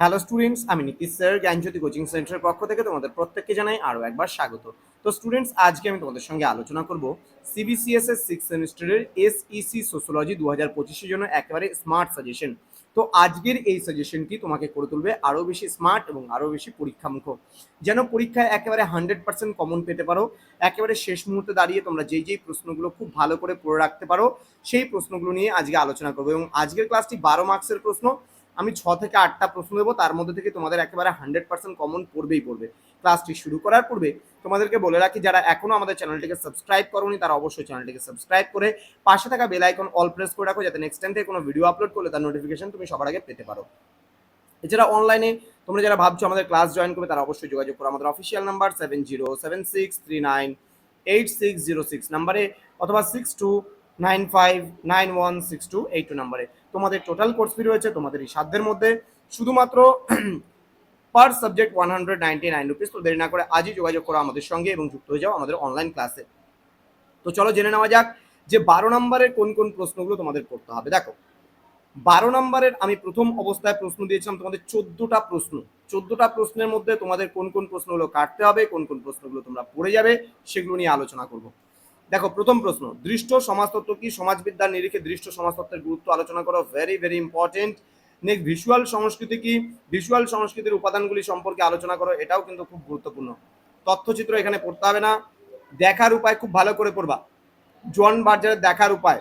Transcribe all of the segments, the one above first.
Hello students আমি নিকিশ sir, জ্ঞানজ্যোতি coaching সেন্টারের পক্ষ থেকে তোমাদের প্রত্যেককে জানাই আরও একবার স্বাগত। তো স্টুডেন্টস আজকে আমি তোমাদের সঙ্গে আলোচনা করব সিবিসিএস এর সিক্স সেমিস্টারের এসইসি সোশ্যোলজি দু হাজার পঁচিশের জন্য একেবারে স্মার্ট সাজেশন তো আজকের এই সাজেশনটি তোমাকে করে তুলবে আরও বেশি স্মার্ট এবং আরও বেশি পরীক্ষামুখ যেন পরীক্ষায় একেবারে হান্ড্রেড পার্সেন্ট কমন পেতে পারো, একেবারে শেষ মুহূর্তে দাঁড়িয়ে তোমরা যেই যেই প্রশ্নগুলো খুব ভালো করে পড়ে রাখতে পারো, সেই প্রশ্নগুলো নিয়ে আজকে আলোচনা করব। এবং আজকের ক্লাসটি বারো মার্কসের প্রশ্ন আমি ছ থেকে আটটা প্রশ্ন দেবো তার মধ্যে থেকে তোমাদের একেবারে হান্ড্রেড পার্সেন্ট কমন পড়বেই পড়বে। ক্লাসটি শুরু করার পূর্বে তোমাদেরকে বলে রাখি, যারা এখনও আমাদের চ্যানেলটিকে সাবস্ক্রাইব করোনি, তারা অবশ্যই চ্যানেলটিকে সাবস্ক্রাইব করে পাশে থাকা বেল আইকন অল প্রেস করে রাখো, যাতে নেক্সট টাইম থেকে কোনো ভিডিও আপলোড করলে তার নোটিফিকেশন তুমি সবার আগে পেতে পারো। এছাড়া অনলাইনে তোমরা যারা ভাবছ আমাদের ক্লাস জয়েন করবে, তারা অবশ্যই যোগাযোগ করো। আমাদের official number seven zero seven six three nine eight six zero six নাম্বারে অথবা six two nine five nine one six two eight two নাম্বারে তোমাদের টোটাল কোর্স ফি রয়েছে তোমাদের এই সাধ্যের মধ্যে। শুধুমাত্র per subject one hundred ninety nine rupees তো দেরি না করে আজই যোগাযোগ করো আমাদের সঙ্গে এবং যুক্ত হয়ে যাও আমাদের অনলাইন ক্লাসে তো চলো জেনে নেওয়া যাক যে বারো নম্বরের কোন কোন প্রশ্নগুলো তোমাদের করতে হবে। দেখো, বারো নম্বরের আমি প্রথম অবস্থায় প্রশ্ন দিয়েছিলাম তোমাদের চোদ্দটা প্রশ্ন। চোদ্দটা প্রশ্নের মধ্যে তোমাদের কোন কোন প্রশ্নগুলো কাটতে হবে, কোন কোন প্রশ্নগুলো তোমরা পড়ে যাবে, সেগুলো নিয়ে আলোচনা করব। দেখো, প্রথম প্রশ্ন, দৃষ্ট সমাজতত্ত্ব কি? সমাজবিদ্যার নিরিখে দৃষ্ট সমাজতত্ত্বের গুরুত্ব আলোচনা করো very very important next visual সংস্কৃতি কি? ভিজুয়াল সংস্কৃতির উপাদানগুলি সম্পর্কে আলোচনা করো, এটাও কিন্তু খুব গুরুত্বপূর্ণ। তথ্যচিত্র এখানে পড়তে হবে না, দেখার উপায় খুব ভালো করে পড়বা। জন বার্জারের দেখার উপায়।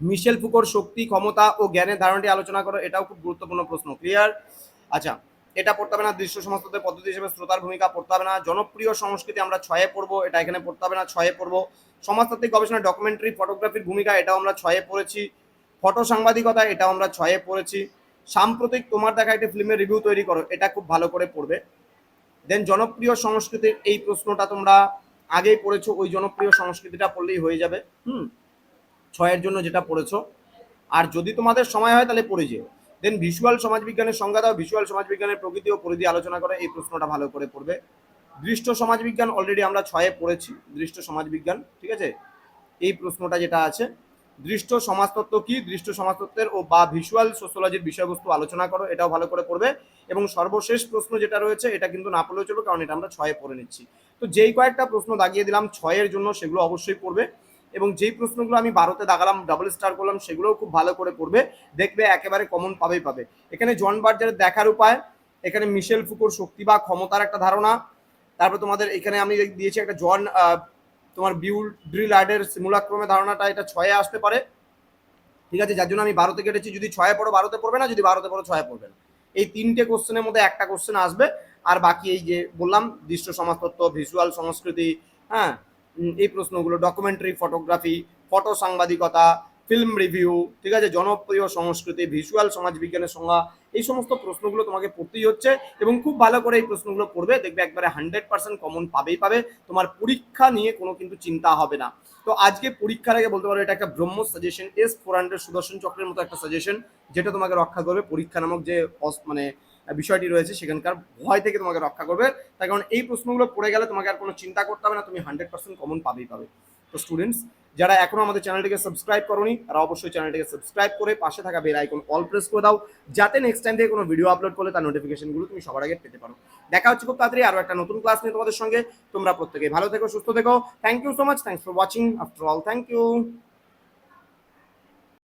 মিশেল ফুকোর শক্তি, ক্ষমতা ও জ্ঞানের ধারণাটি আলোচনা করো, এটাও খুব গুরুত্বপূর্ণ প্রশ্ন ক্লিয়ার আচ্ছা এটা পড়তে হবে না, দৃশ্য সমাজতত্ত্বের পদ্ধতি হিসেবে শ্রোতার ভূমিকা পড়তে হবে না, জনপ্রিয় সংস্কৃতি আমরা ছয়ে পড়ব, এটা এখানে পড়তে হবে না, ছয়ে পড়ব। সমাজতাত্ত্বিক গবেষণা ডকুমেন্টারি ফটোগ্রাফির ভূমিকা, এটাও আমরা ছয়ে পড়েছি। ফটো সাংবাদিকতা, এটাও আমরা ছয়ে পড়েছি। সাম্প্রতিক তোমার দেখা একটি ফিল্মের রিভিউ তৈরি করো, এটা খুব ভালো করে পড়বে। দেন জনপ্রিয় সংস্কৃতির এই প্রশ্নটা তোমরা আগেই পড়েছো, ওই জনপ্রিয় সংস্কৃতিটা পড়লেই হয়ে যাবে। হুম, ছয়ের জন্য যেটা পড়েছো। আর যদি তোমাদের সময় হয় তাহলে পড়ে যেও। দেন ভিজুয়াল সমাজবিজ্ঞানের সংজ্ঞা দাও। ভিজুয়াল সমাজবিজ্ঞানের প্রকৃতি ও পরিধি আলোচনা করে, এই প্রশ্নটা ভালো করে পড়বে। দৃষ্ট সমাজবিজ্ঞান অলরেডি আমরা ছয়ে পড়েছি, দৃষ্ট সমাজবিজ্ঞান, ঠিক আছে? এই প্রশ্নটা যেটা আছে, দৃষ্ট সমাজতত্ত্ব কি? দৃষ্ট সমাজতত্ত্বের ও বা ভিজুয়াল সোশ্যোলজির বিষয়বস্তু আলোচনা করো, এটাও ভালো করে পড়বে। এবং সর্বশেষ প্রশ্ন যেটা রয়েছে, এটা কিন্তু না পড়লেও চলবে, কারণ এটা আমরা ছয়ে পড়ে নিচ্ছি। তো যেই কয়েকটা প্রশ্ন দাগিয়ে দিলাম, ছয়ের জন্য সেগুলো অবশ্যই পড়বে। এবং যেই প্রশ্নগুলো আমি বারোতে দাগালাম ডাবল স্টার করলাম, সেগুলোও খুব ভালো করে পড়বে। দেখবে একেবারে কমন পাবেই পাবে। এখানে জন বার্জারের দেখার উপায়, এখানে মিশেল ফুকোর শক্তি বা ক্ষমতার একটা ধারণা। তারপর তোমাদের এখানে আমি দিয়েছি একটা জন তোমার বিউল ড্রিল আর্ডের সিমুলাক্রমে ধারণাটা, এটা ছয়ে আসতে পারে। ঠিক আছে, যার জন্য আমি বারোতে কেটেছি, যদি ছয়ে পড়ো বারোতে পড়বে না, যদি বারোতে পড়ো ছয়ে পড়বে এই তিনটে কোশ্চেনের মধ্যে একটা কোশ্চেন আসবে। আর বাকি এই যে বললাম দৃশ্য সমাজতত্ত্ব, ভিজুয়াল সংস্কৃতি হ্যাঁ এই প্রশ্নগুলো ডকুমেন্টারি ফটোগ্রাফি ফটো সাংবাদিকতা ফিল্ম রিভিউ ঠিক আছে, জনপ্রিয় সংস্কৃতি ভিজুয়াল সমাজবিজ্ঞানের সংজ্ঞা, এই সমস্ত প্রশ্নগুলো তোমাকে পড়তেই হচ্ছে এবং খুব ভালো করে এই প্রশ্নগুলো পড়বে, দেখবে একবারে হান্ড্রেড পার্সেন্ট কমন পাবেই পাবে, তোমার পরীক্ষা নিয়ে কোনো কিন্তু চিন্তা হবে না। তো আজকে পরীক্ষার আগে বলতে পারো, এটা একটা ব্রহ্ম সাজেশন এস ফোর হান্ড্রেড সুদর্শন চক্রের মতো একটা সাজেশন যেটা তোমাকে রক্ষা করবে পরীক্ষা নামক যে মানে বিষয়টি রয়েছে সেখানকার ভয় থেকে তোমাকে রক্ষা করবে। তার কারণ এই প্রশ্নগুলো পড়ে গেলে তোমাকে আর কোনো চিন্তা করতে হবে না, তুমি হান্ড্রেড পার্সেন্ট কমন পাবেই পাবে। তো স্টুডেন্টস যারা এখনও আমাদের চ্যানেলটিকে সাবস্ক্রাইব করনি, তারা অবশ্যই চ্যানেলটিকে সাবস্ক্রাইব করে পাশে থাকা বেল আইকন অল প্রেস করে দাও, যাতে নেক্সট টাইম থেকে কোনো ভিডিও আপলোড করলে তার নোটিফিকেশনগুলো তুমি সবার আগে পেতে পারো। দেখা হচ্ছে খুব তাড়াতাড়ি আরও একটা নতুন ক্লাস নিয়ে তোমাদের সঙ্গে। তোমরা প্রত্যেকে ভালো থেকো, সুস্থ থেকো। Thank you so much thanks for watching after all thank you